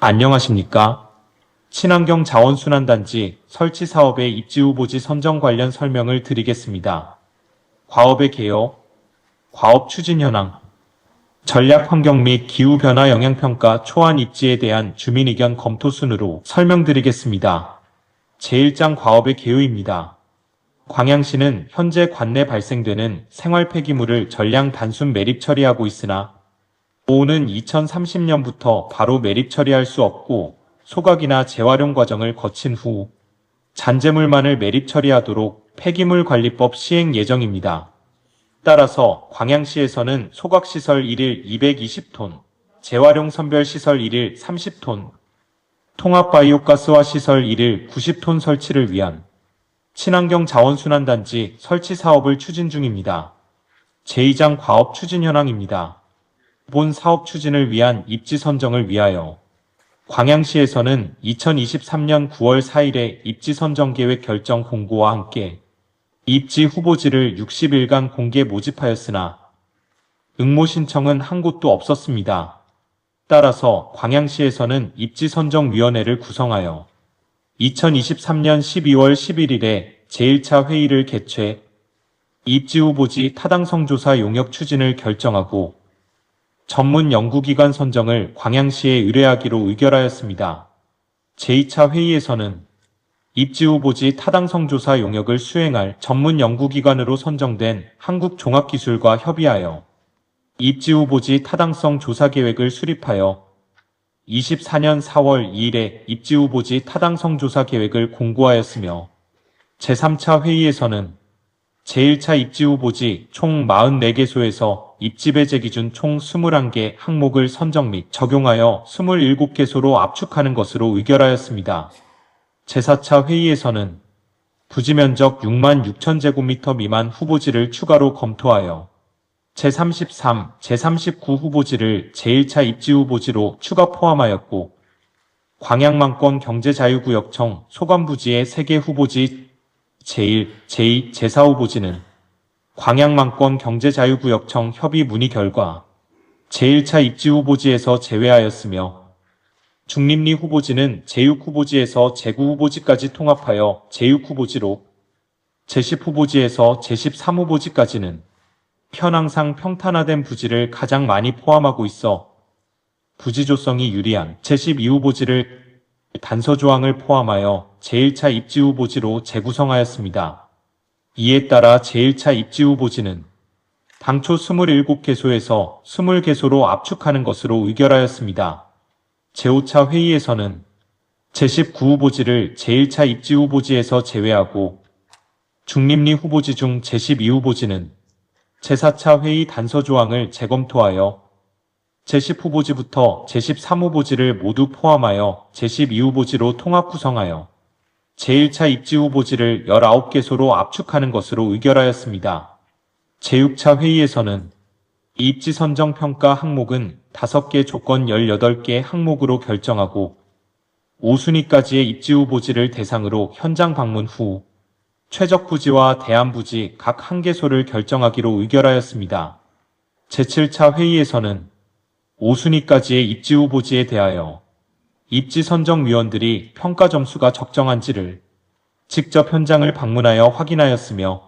안녕하십니까? 친환경 자원순환단지 설치 사업의 입지 후보지 선정 관련 설명을 드리겠습니다. 과업의 개요, 과업 추진 현황, 전략 환경 및 기후 변화 영향 평가 초안 입지에 대한 주민 의견 검토 순으로 설명드리겠습니다. 제1장 과업의 개요입니다. 광양시는 현재 관내 발생되는 생활 폐기물을 전량 단순 매립 처리하고 있으나 오는 2030년부터 바로 매립 처리할 수 없고 소각이나 재활용 과정을 거친 후 잔재물만을 매립 처리하도록 폐기물 관리법 시행 예정입니다. 따라서 광양시에서는 소각시설 1일 220톤, 재활용 선별시설 1일 30톤, 통합바이오가스화 시설 1일 90톤 설치를 위한 친환경 자원순환단지 설치 사업을 추진 중입니다. 제2장 과업 추진 현황입니다. 본 사업 추진을 위한 입지 선정을 위하여 광양시에서는 2023년 9월 4일에 입지 선정 계획 결정 공고와 함께 입지 후보지를 60일간 공개 모집하였으나 응모 신청은 한 곳도 없었습니다. 따라서 광양시에서는 입지 선정위원회를 구성하여 2023년 12월 11일에 제1차 회의를 개최 입지 후보지 타당성 조사 용역 추진을 결정하고 전문 연구기관 선정을 광양시에 의뢰하기로 의결하였습니다. 제2차 회의에서는 입지 후보지 타당성 조사 용역을 수행할 전문 연구기관으로 선정된 한국종합기술과 협의하여 입지 후보지 타당성 조사 계획을 수립하여 24년 4월 2일에 입지 후보지 타당성 조사 계획을 공고하였으며 제3차 회의에서는 제1차 입지 후보지 총 44개소에서 입지 배제 기준 총 21개 항목을 선정 및 적용하여 27개소로 압축하는 것으로 의결하였습니다. 제4차 회의에서는 부지 면적 6만 6천 제곱미터 미만 후보지를 추가로 검토하여 제33, 제39 후보지를 제1차 입지 후보지로 추가 포함하였고 광양망권 경제자유구역청 소관부지의 3개 후보지 제1, 제2, 제4 후보지는 광양망권 경제자유구역청 협의 문의 결과 제1차 입지 후보지에서 제외하였으며 중립리 후보지는 제6 후보지에서 제9 후보지까지 통합하여 제6 후보지로 제10 후보지에서 제13 후보지까지는 현황상 평탄화된 부지를 가장 많이 포함하고 있어 부지 조성이 유리한 제12 후보지를 단서 조항을 포함하여 제1차 입지 후보지로 재구성하였습니다. 이에 따라 제1차 입지 후보지는 당초 27개소에서 20개소로 압축하는 것으로 의결하였습니다. 제5차 회의에서는 제19 후보지를 제1차 입지 후보지에서 제외하고 중립리 후보지 중 제12 후보지는 제4차 회의 단서 조항을 재검토하여 제10 후보지부터 제13 후보지를 모두 포함하여 제12 후보지로 통합 구성하여 제1차 입지 후보지를 19개소로 압축하는 것으로 의결하였습니다. 제6차 회의에서는 입지 선정 평가 항목은 5개 조건 18개 항목으로 결정하고 5순위까지의 입지 후보지를 대상으로 현장 방문 후 최적 부지와 대안 부지 각 한 개소를 결정하기로 의결하였습니다. 제7차 회의에서는 5순위까지의 입지 후보지에 대하여 입지 선정위원들이 평가 점수가 적정한지를 직접 현장을 방문하여 확인하였으며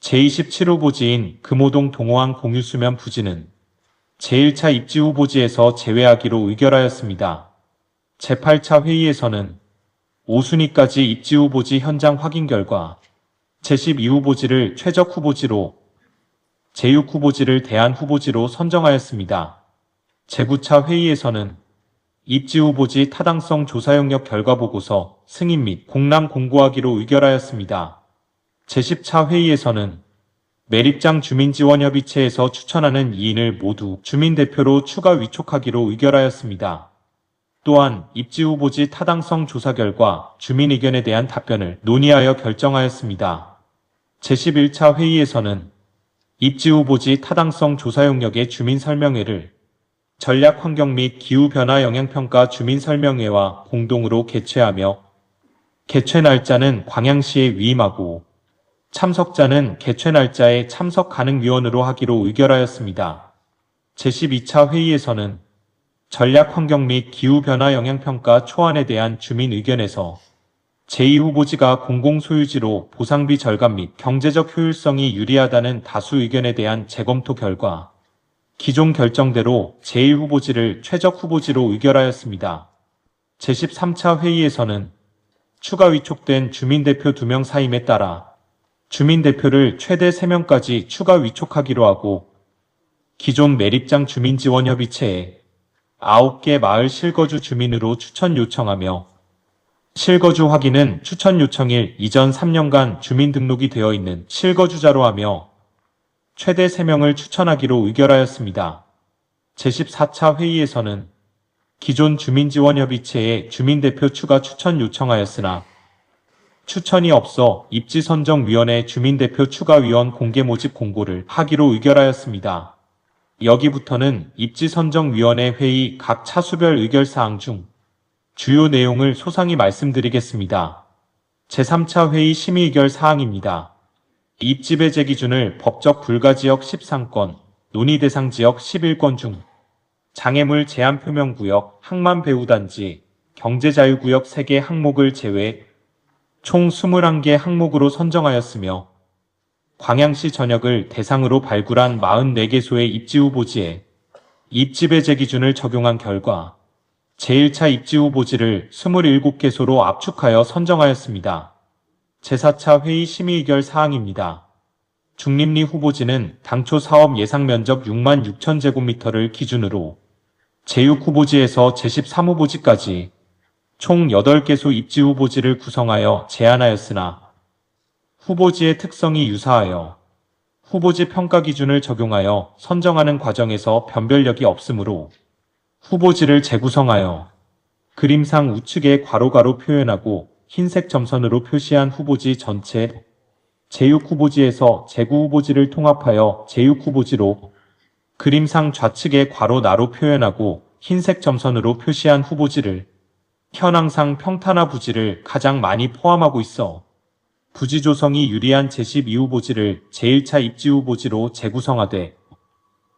제27 후보지인 금호동 동호항 공유수면 부지는 제1차 입지 후보지에서 제외하기로 의결하였습니다. 제8차 회의에서는 5순위까지 입지 후보지 현장 확인 결과 제12 후보지를 최적 후보지로 제6 후보지를 대안 후보지로 선정하였습니다. 제9차 회의에서는 입지 후보지 타당성 조사 영역 결과 보고서 승인 및 공람 공고하기로 의결하였습니다. 제10차 회의에서는 매립장 주민지원협의체에서 추천하는 2인을 모두 주민대표로 추가 위촉하기로 의결하였습니다. 또한 입지 후보지 타당성 조사 결과 주민 의견에 대한 답변을 논의하여 결정하였습니다. 제11차 회의에서는 입지 후보지 타당성 조사 용역의 주민 설명회를 전략 환경 및 기후 변화 영향 평가 주민 설명회와 공동으로 개최하며 개최 날짜는 광양시에 위임하고 참석자는 개최 날짜에 참석 가능 위원으로 하기로 의결하였습니다. 제12차 회의에서는 전략 환경 및 기후변화 영향평가 초안에 대한 주민 의견에서 제2후보지가 공공소유지로 보상비 절감 및 경제적 효율성이 유리하다는 다수 의견에 대한 재검토 결과 기존 결정대로 제1후보지를 최적 후보지로 의결하였습니다. 제13차 회의에서는 추가 위촉된 주민대표 2명 사임에 따라 주민대표를 최대 3명까지 추가 위촉하기로 하고 기존 매립장 주민지원협의체에 9개 마을 실거주 주민으로 추천 요청하며 실거주 확인은 추천 요청일 이전 3년간 주민등록이 되어 있는 실거주자로 하며 최대 3명을 추천하기로 의결하였습니다. 제14차 회의에서는 기존 주민지원협의체에 주민대표 추가 추천 요청하였으나 추천이 없어 입지선정위원회 주민대표 추가위원 공개 모집 공고를 하기로 의결하였습니다. 여기부터는 입지선정위원회 회의 각 차수별 의결사항 중 주요 내용을 소상히 말씀드리겠습니다. 제3차 회의 심의 의결 사항입니다. 입지 배제 기준을 법적 불가 지역 13건, 논의 대상 지역 11건 중 장애물 제한 표명 구역, 항만 배후 단지, 경제 자유 구역 3개 항목을 제외 총 21개 항목으로 선정하였으며 광양시 전역을 대상으로 발굴한 44개소의 입지 후보지에 입지 배제 기준을 적용한 결과 제1차 입지 후보지를 27개소로 압축하여 선정하였습니다. 제4차 회의 심의 의결 사항입니다. 중립리 후보지는 당초 사업 예상 면적 6만 6천 제곱미터를 기준으로 제6 후보지에서 제13 후보지까지 총 8개소 입지 후보지를 구성하여 제안하였으나 후보지의 특성이 유사하여 후보지 평가 기준을 적용하여 선정하는 과정에서 변별력이 없으므로 후보지를 재구성하여 그림상 우측에 괄호가로 표현하고 흰색 점선으로 표시한 후보지 전체 제6 후보지에서 제9 후보지를 통합하여 제6 후보지로 그림상 좌측에 괄호 나로 표현하고 흰색 점선으로 표시한 후보지를 현황상 평탄화 부지를 가장 많이 포함하고 있어 부지 조성이 유리한 제12 후보지를 제1차 입지 후보지로 재구성하되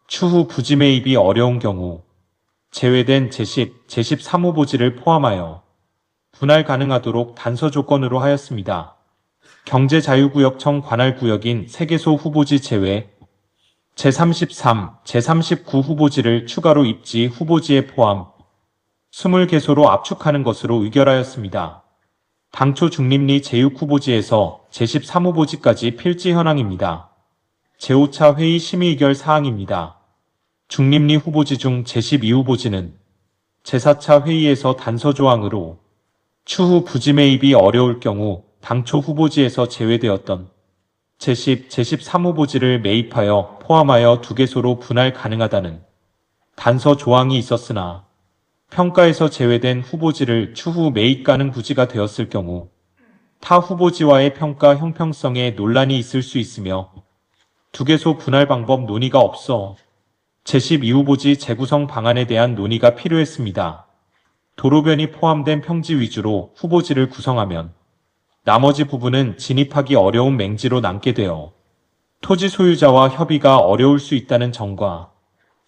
추후 부지 매입이 어려운 경우 제외된 제10, 제13 후보지를 포함하여 분할 가능하도록 단서 조건으로 하였습니다. 경제자유구역청 관할구역인 세계소 후보지 제외 제33, 제39 후보지를 추가로 입지 후보지에 포함 20개소로 압축하는 것으로 의결하였습니다. 당초 중립리 제6 후보지에서 제13 후보지까지 필지 현황입니다. 제5차 회의 심의 의결 사항입니다. 중립리 후보지 중 제12 후보지는 제4차 회의에서 단서 조항으로 추후 부지 매입이 어려울 경우 당초 후보지에서 제외되었던 제10, 제13 후보지를 매입하여 포함하여 두 개소로 분할 가능하다는 단서 조항이 있었으나 평가에서 제외된 후보지를 추후 매입 가능 부지가 되었을 경우 타 후보지와의 평가 형평성에 논란이 있을 수 있으며 두 개소 분할 방법 논의가 없어 제12 후보지 재구성 방안에 대한 논의가 필요했습니다. 도로변이 포함된 평지 위주로 후보지를 구성하면 나머지 부분은 진입하기 어려운 맹지로 남게 되어 토지 소유자와 협의가 어려울 수 있다는 점과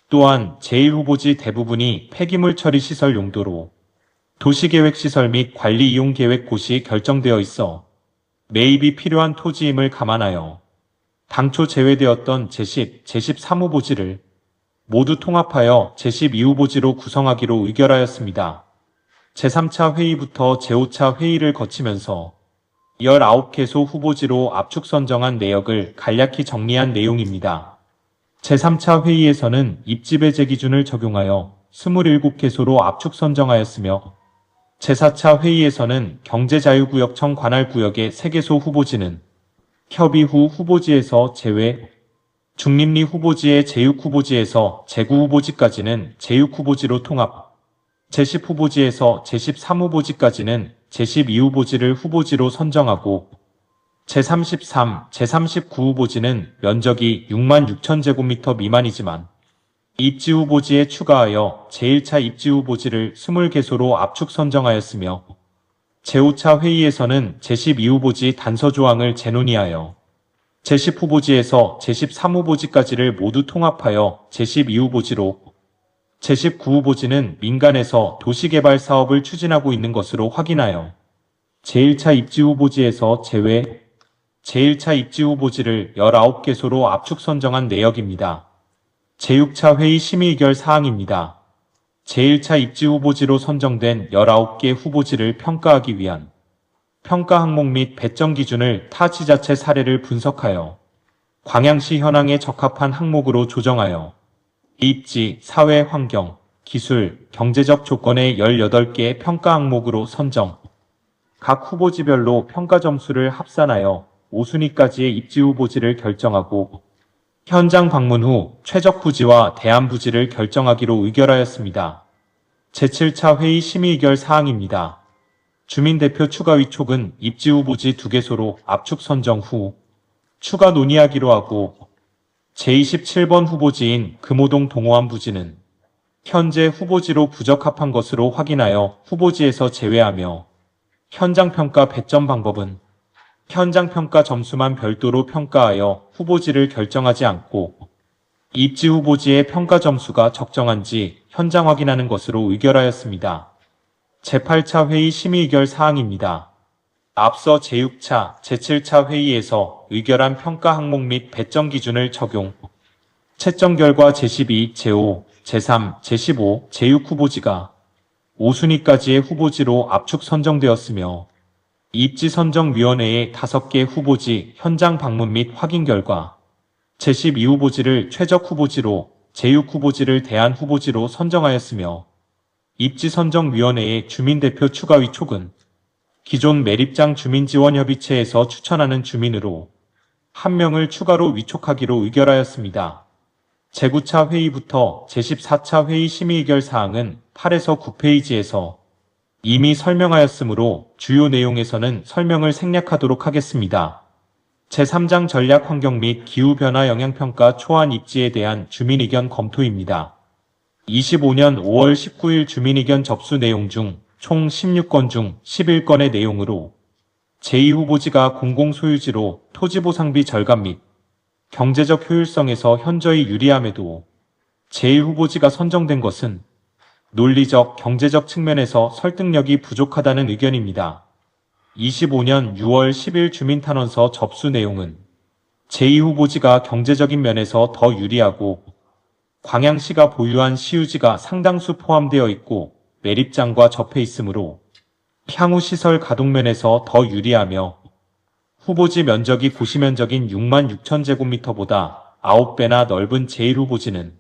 또한 제1후보지 대부분이 폐기물 처리 시설 용도로 도시계획 시설 및 관리 이용 계획 곳이 결정되어 있어 매입이 필요한 토지임을 감안하여 당초 제외되었던 제10, 제13후보지를 모두 통합하여 제12후보지로 구성하기로 의결하였습니다. 제3차 회의부터 제5차 회의를 거치면서 19개소 후보지로 압축 선정한 내역을 간략히 정리한 내용입니다. 제3차 회의에서는 입지 배제 기준을 적용하여 27개소로 압축 선정하였으며 제4차 회의에서는 경제자유구역청 관할구역의 3개소 후보지는 협의 후 후보지에서 제외, 중립리 후보지의 제6 후보지에서 제9 후보지까지는 제6 후보지로 통합, 제10 후보지에서 제13 후보지까지는 제12 후보지를 후보지로 선정하고 제33, 제39 후보지는 면적이 6만 6천 제곱미터 미만이지만 입지 후보지에 추가하여 제1차 입지 후보지를 20개소로 압축 선정하였으며 제5차 회의에서는 제12 후보지 단서 조항을 재논의하여 제10 후보지에서 제13 후보지까지를 모두 통합하여 제12 후보지로 제19후보지는 민간에서 도시개발 사업을 추진하고 있는 것으로 확인하여 제1차 입지후보지에서 제외, 제1차 입지후보지를 19개소로 압축 선정한 내역입니다. 제6차 회의 심의 의결 사항입니다. 제1차 입지후보지로 선정된 19개 후보지를 평가하기 위한 평가 항목 및 배정 기준을 타 지자체 사례를 분석하여 광양시 현황에 적합한 항목으로 조정하여 입지, 사회 환경, 기술, 경제적 조건의 18개 평가 항목으로 선정. 각 후보지별로 평가 점수를 합산하여 5순위까지의 입지 후보지를 결정하고 현장 방문 후 최적 부지와 대안 부지를 결정하기로 의결하였습니다. 제7차 회의 심의 의결 사항입니다. 주민대표 추가 위촉은 입지 후보지 2개소로 압축 선정 후 추가 논의하기로 하고 제27번 후보지인 금호동 동호안 부지는 현재 후보지로 부적합한 것으로 확인하여 후보지에서 제외하며 현장평가 배점 방법은 현장평가 점수만 별도로 평가하여 후보지를 결정하지 않고 입지 후보지의 평가 점수가 적정한지 현장 확인하는 것으로 의결하였습니다. 제8차 회의 심의 의결 사항입니다. 앞서 제6차, 제7차 회의에서 의결한 평가 항목 및 배점 기준을 적용. 채점 결과 제12, 제5, 제3, 제15, 제6 후보지가 5순위까지의 후보지로 압축 선정되었으며 입지 선정위원회의 5개 후보지 현장 방문 및 확인 결과 제12 후보지를 최적 후보지로 제6 후보지를 대안 후보지로 선정하였으며 입지 선정위원회의 주민대표 추가 위 촉은 기존 매립장 주민지원협의체에서 추천하는 주민으로 한 명을 추가로 위촉하기로 의결하였습니다. 제9차 회의부터 제14차 회의 심의 의결 사항은 8에서 9페이지에서 이미 설명하였으므로 주요 내용에서는 설명을 생략하도록 하겠습니다. 제3장 전략 환경 및 기후변화 영향평가 초안 입지에 대한 주민의견 검토입니다. 25년 5월 19일 주민의견 접수 내용 중 총 16건 중 11건의 내용으로 제2후보지가 공공소유지로 토지보상비 절감 및 경제적 효율성에서 현저히 유리함에도 제1후보지가 선정된 것은 논리적, 경제적 측면에서 설득력이 부족하다는 의견입니다. 25년 6월 10일 주민탄원서 접수 내용은 제2후보지가 경제적인 면에서 더 유리하고 광양시가 보유한 시유지가 상당수 포함되어 있고 매립장과 접해 있으므로 향후 시설 가동면에서 더 유리하며 후보지 면적이 고시면적인 6만 6천 제곱미터보다 9배나 넓은 제1후보지는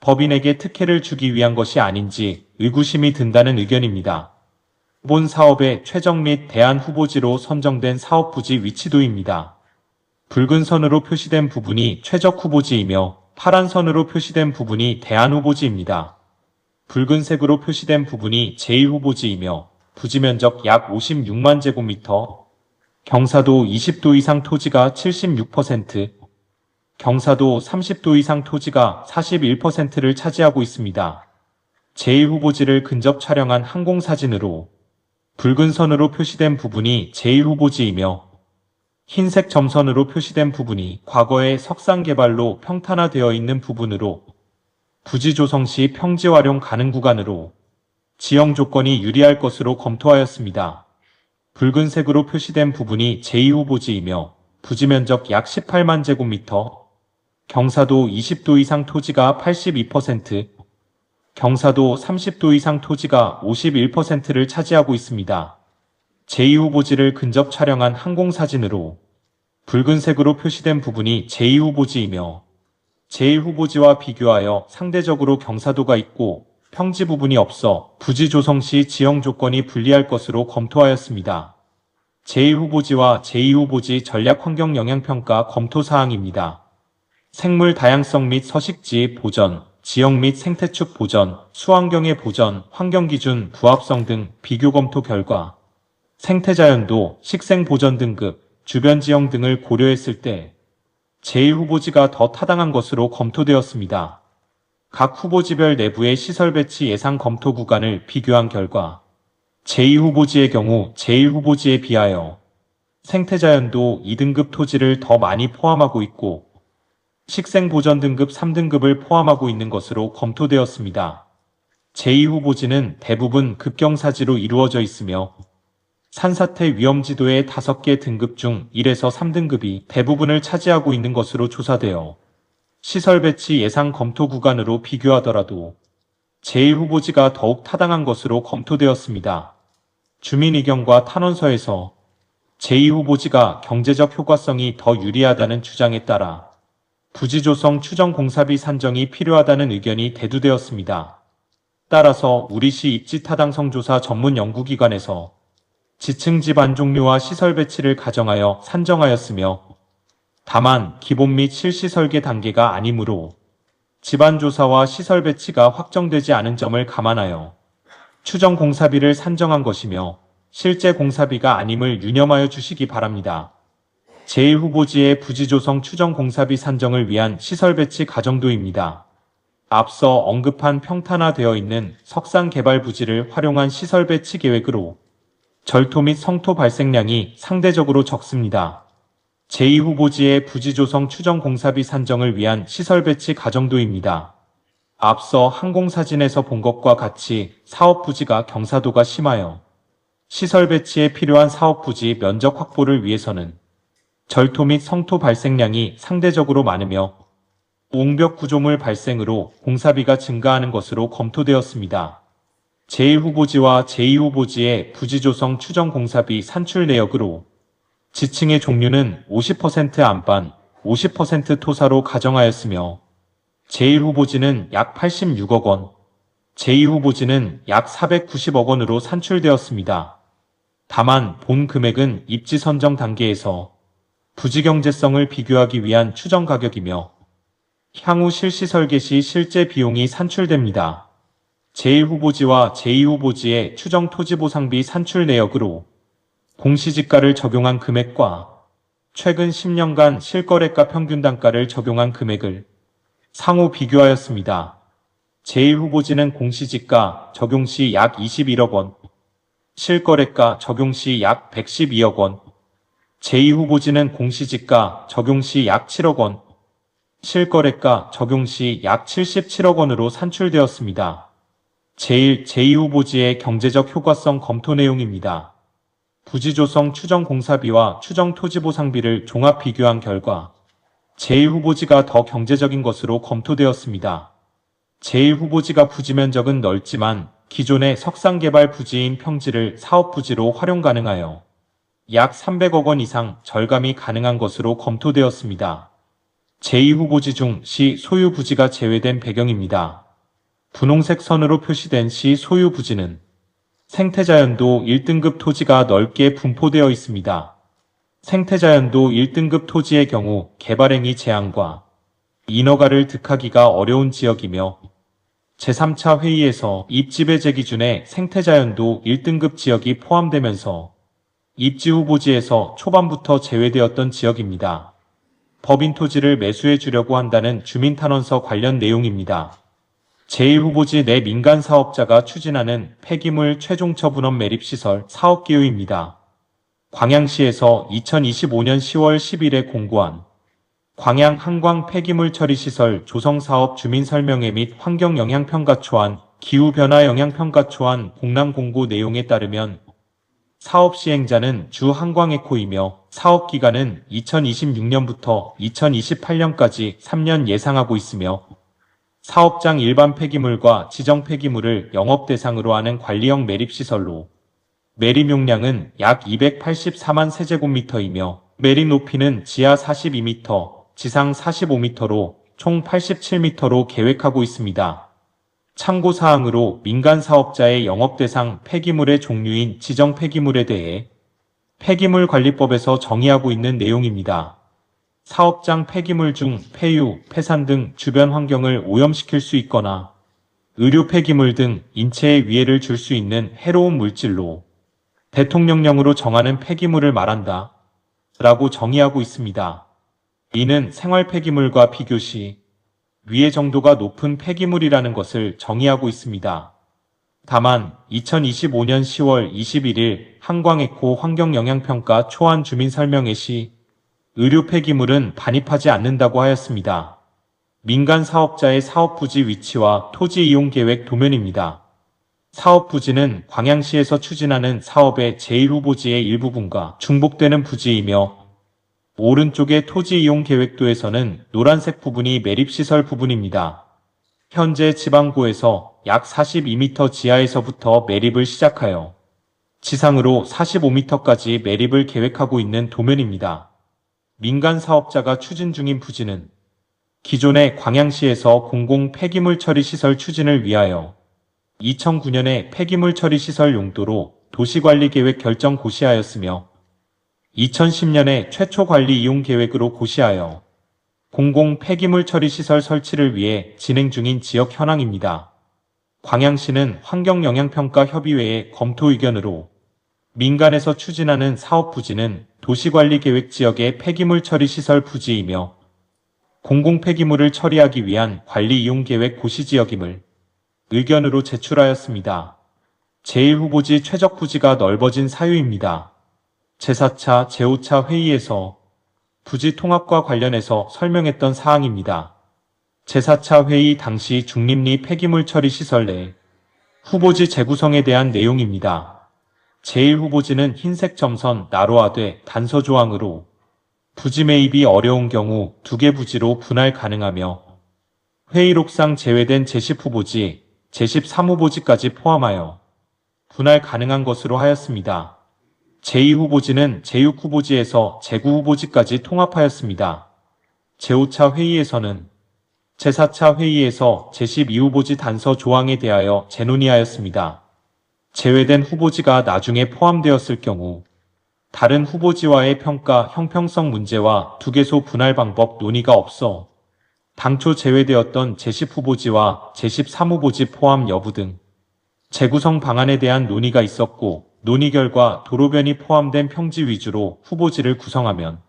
법인에게 특혜를 주기 위한 것이 아닌지 의구심이 든다는 의견입니다. 본 사업의 최종 및 대안 후보지로 선정된 사업 부지 위치도입니다. 붉은 선으로 표시된 부분이 최적 후보지이며 파란 선으로 표시된 부분이 대안 후보지입니다. 붉은색으로 표시된 부분이 제1후보지이며 부지 면적 약 56만 제곱미터, 경사도 20도 이상 토지가 76%, 경사도 30도 이상 토지가 41%를 차지하고 있습니다. 제1후보지를 근접 촬영한 항공사진으로 붉은 선으로 표시된 부분이 제1후보지이며 흰색 점선으로 표시된 부분이 과거의 석상 개발로 평탄화되어 있는 부분으로 부지 조성 시 평지 활용 가능 구간으로 지형 조건이 유리할 것으로 검토하였습니다. 붉은색으로 표시된 부분이 제2후보지이며 부지 면적 약 18만 제곱미터, 경사도 20도 이상 토지가 82%, 경사도 30도 이상 토지가 51%를 차지하고 있습니다. 제2후보지를 근접 촬영한 항공사진으로 붉은색으로 표시된 부분이 제2후보지이며 제1 후보지와 비교하여 상대적으로 경사도가 있고 평지 부분이 없어 부지 조성 시 지형 조건이 불리할 것으로 검토하였습니다. 제1 후보지와 제2 후보지 전략 환경 영향평가 검토 사항입니다. 생물 다양성 및 서식지 보전, 지역 및 생태축 보전, 수환경의 보전, 환경기준, 부합성 등 비교 검토 결과 생태자연도, 식생보전 등급, 주변 지형 등을 고려했을 때 제1후보지가 더 타당한 것으로 검토되었습니다. 각 후보지별 내부의 시설 배치 예상 검토 구간을 비교한 결과 제2후보지의 경우 제1후보지에 비하여 생태자연도 2등급 토지를 더 많이 포함하고 있고 식생보전 등급 3등급을 포함하고 있는 것으로 검토되었습니다. 제2후보지는 대부분 급경사지로 이루어져 있으며 산사태 위험지도의 5개 등급 중 1에서 3등급이 대부분을 차지하고 있는 것으로 조사되어 시설 배치 예상 검토 구간으로 비교하더라도 제1후보지가 더욱 타당한 것으로 검토되었습니다. 주민 의견과 탄원서에서 제2후보지가 경제적 효과성이 더 유리하다는 주장에 따라 부지조성 추정 공사비 산정이 필요하다는 의견이 대두되었습니다. 따라서 우리시 입지 타당성 조사 전문 연구기관에서 지층 집안 종류와 시설 배치를 가정하여 산정하였으며 다만 기본 및 실시 설계 단계가 아니므로 집안 조사와 시설 배치가 확정되지 않은 점을 감안하여 추정 공사비를 산정한 것이며 실제 공사비가 아님을 유념하여 주시기 바랍니다. 제1후보지의 부지 조성 추정 공사비 산정을 위한 시설 배치 가정도입니다. 앞서 언급한 평탄화되어 있는 석상 개발 부지를 활용한 시설 배치 계획으로 절토 및 성토 발생량이 상대적으로 적습니다. 제2후보지의 부지조성 추정 공사비 산정을 위한 시설 배치 가정도입니다. 앞서 항공사진에서 본 것과 같이 사업 부지가 경사도가 심하여 시설 배치에 필요한 사업 부지 면적 확보를 위해서는 절토 및 성토 발생량이 상대적으로 많으며 옹벽 구조물 발생으로 공사비가 증가하는 것으로 검토되었습니다. 제1후보지와 제2후보지의 부지조성 추정 공사비 산출 내역으로 지층의 종류는 50% 안반, 50% 토사로 가정하였으며 제1후보지는 약 86억 원, 제2후보지는 약 490억 원으로 산출되었습니다. 다만 본 금액은 입지 선정 단계에서 부지 경제성을 비교하기 위한 추정 가격이며 향후 실시 설계 시 실제 비용이 산출됩니다. 제1후보지와 제2후보지의 추정 토지보상비 산출 내역으로 공시지가를 적용한 금액과 최근 10년간 실거래가 평균 단가를 적용한 금액을 상호 비교하였습니다. 제1후보지는 공시지가 적용 시 약 21억 원, 실거래가 적용 시 약 112억 원, 제2후보지는 공시지가 적용 시 약 7억 원, 실거래가 적용 시 약 77억 원으로 산출되었습니다. 제1, 제2후보지의 경제적 효과성 검토 내용입니다. 부지조성 추정 공사비와 추정 토지보상비를 종합 비교한 결과 제1후보지가 더 경제적인 것으로 검토되었습니다. 제1후보지가 부지 면적은 넓지만 기존의 석상개발 부지인 평지를 사업부지로 활용 가능하여 약 300억 원 이상 절감이 가능한 것으로 검토되었습니다. 제2후보지 중 시 소유 부지가 제외된 배경입니다. 분홍색 선으로 표시된 시 소유 부지는 생태자연도 1등급 토지가 넓게 분포되어 있습니다. 생태자연도 1등급 토지의 경우 개발행위 제한과 인허가를 득하기가 어려운 지역이며 제3차 회의에서 입지배제 기준에 생태자연도 1등급 지역이 포함되면서 입지 후보지에서 초반부터 제외되었던 지역입니다. 법인 토지를 매수해 주려고 한다는 주민탄원서 관련 내용입니다. 제1후보지 내 민간 사업자가 추진하는 폐기물 최종 처분원 매립 시설 사업 기호입니다. 광양시에서 2025년 10월 10일에 공고한 광양 한광 폐기물 처리 시설 조성 사업 주민 설명회 및 환경 영향 평가 초안, 기후 변화 영향 평가 초안 공람 공고 내용에 따르면 사업 시행자는 주 한광에코이며 사업 기간은 2026년부터 2028년까지 3년 예상하고 있으며 사업장 일반 폐기물과 지정 폐기물을 영업 대상으로 하는 관리형 매립시설로 매립 용량은 약 284만 세제곱미터이며 매립 높이는 지하 42m, 지상 45m로 총 87m로 계획하고 있습니다. 참고 사항으로 민간 사업자의 영업 대상 폐기물의 종류인 지정 폐기물에 대해 폐기물 관리법에서 정의하고 있는 내용입니다. 사업장 폐기물 중 폐유, 폐산 등 주변 환경을 오염시킬 수 있거나 의료 폐기물 등 인체에 위해를 줄 수 있는 해로운 물질로 대통령령으로 정하는 폐기물을 말한다. 라고 정의하고 있습니다. 이는 생활 폐기물과 비교시 위의 정도가 높은 폐기물이라는 것을 정의하고 있습니다. 다만 2025년 10월 21일 한광에코 환경영향평가 초안 주민설명회 시 의료 폐기물은 반입하지 않는다고 하였습니다. 민간 사업자의 사업 부지 위치와 토지 이용 계획 도면입니다. 사업 부지는 광양시에서 추진하는 사업의 제1후보지의 일부분과 중복되는 부지이며 오른쪽의 토지 이용 계획도에서는 노란색 부분이 매립시설 부분입니다. 현재 지방고에서 약 42m 지하에서부터 매립을 시작하여 지상으로 45m까지 매립을 계획하고 있는 도면입니다. 민간 사업자가 추진 중인 부지는 기존의 광양시에서 공공 폐기물 처리 시설 추진을 위하여 2009년에 폐기물 처리 시설 용도로 도시관리계획 결정 고시하였으며 2010년에 최초 관리 이용 계획으로 고시하여 공공 폐기물 처리 시설 설치를 위해 진행 중인 지역 현황입니다. 광양시는 환경영향평가 협의회의 검토 의견으로 민간에서 추진하는 사업 부지는 도시관리계획 지역의 폐기물 처리 시설 부지이며 공공 폐기물을 처리하기 위한 관리 이용 계획 고시 지역임을 의견으로 제출하였습니다. 제1후보지 최적 부지가 넓어진 사유입니다. 제4차, 제5차 회의에서 부지 통합과 관련해서 설명했던 사항입니다. 제4차 회의 당시 중립리 폐기물 처리 시설 내 후보지 재구성에 대한 내용입니다. 제1후보지는 흰색 점선 나로화돼 단서 조항으로 부지 매입이 어려운 경우 두 개 부지로 분할 가능하며 회의록상 제외된 제10 후보지, 제13 후보지까지 포함하여 분할 가능한 것으로 하였습니다. 제2 후보지는 제6 후보지에서 제9 후보지까지 통합하였습니다. 제5차 회의에서는 제4차 회의에서 제12 후보지 단서 조항에 대하여 재논의하였습니다. 제외된 후보지가 나중에 포함되었을 경우 다른 후보지와의 평가 형평성 문제와 두개소 분할 방법 논의가 없어 당초 제외되었던 제10후보지와 제13후보지 포함 여부 등 재구성 방안에 대한 논의가 있었고 논의 결과 도로변이 포함된 평지 위주로 후보지를 구성하면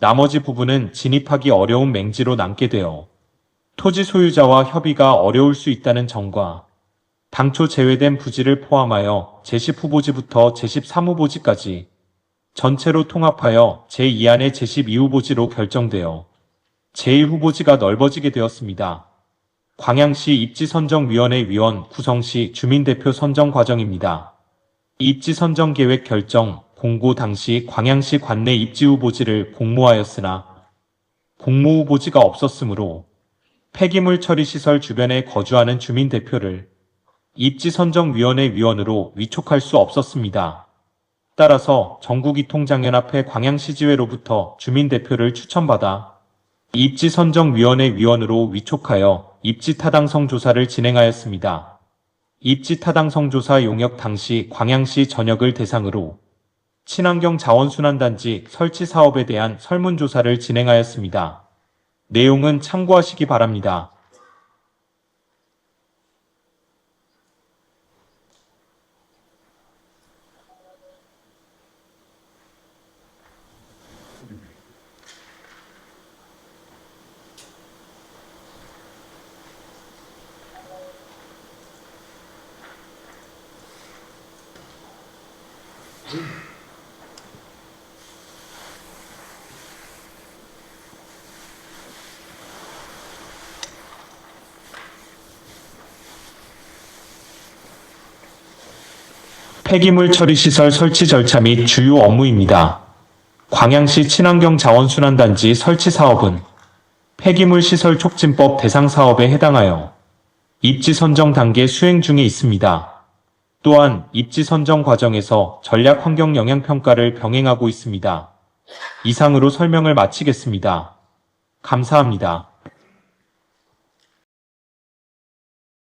나머지 부분은 진입하기 어려운 맹지로 남게 되어 토지 소유자와 협의가 어려울 수 있다는 점과 당초 제외된 부지를 포함하여 제10 후보지부터 제13후보지까지 전체로 통합하여 제2안의 제12 후보지로 결정되어 제1 후보지가 넓어지게 되었습니다. 광양시 입지선정위원회 위원 구성시 주민대표 선정 과정입니다. 입지선정계획 결정 공고 당시 광양시 관내 입지 후보지를 공모하였으나 공모 후보지가 없었으므로 폐기물 처리 시설 주변에 거주하는 주민대표를 입지선정위원회 위원으로 위촉할 수 없었습니다. 따라서 전국이통장연합회 광양시지회로부터 주민대표를 추천받아 입지선정위원회 위원으로 위촉하여 입지타당성 조사를 진행하였습니다. 입지타당성 조사 용역 당시 광양시 전역을 대상으로 친환경 자원순환단지 설치 사업에 대한 설문조사를 진행하였습니다. 내용은 참고하시기 바랍니다. 폐기물 처리 시설 설치 절차 및 주요 업무입니다. 광양시 친환경 자원순환단지 설치 사업은 폐기물 시설 촉진법 대상 사업에 해당하여 입지 선정 단계 수행 중에 있습니다. 또한 입지 선정 과정에서 전략 환경 영향 평가를 병행하고 있습니다. 이상으로 설명을 마치겠습니다. 감사합니다.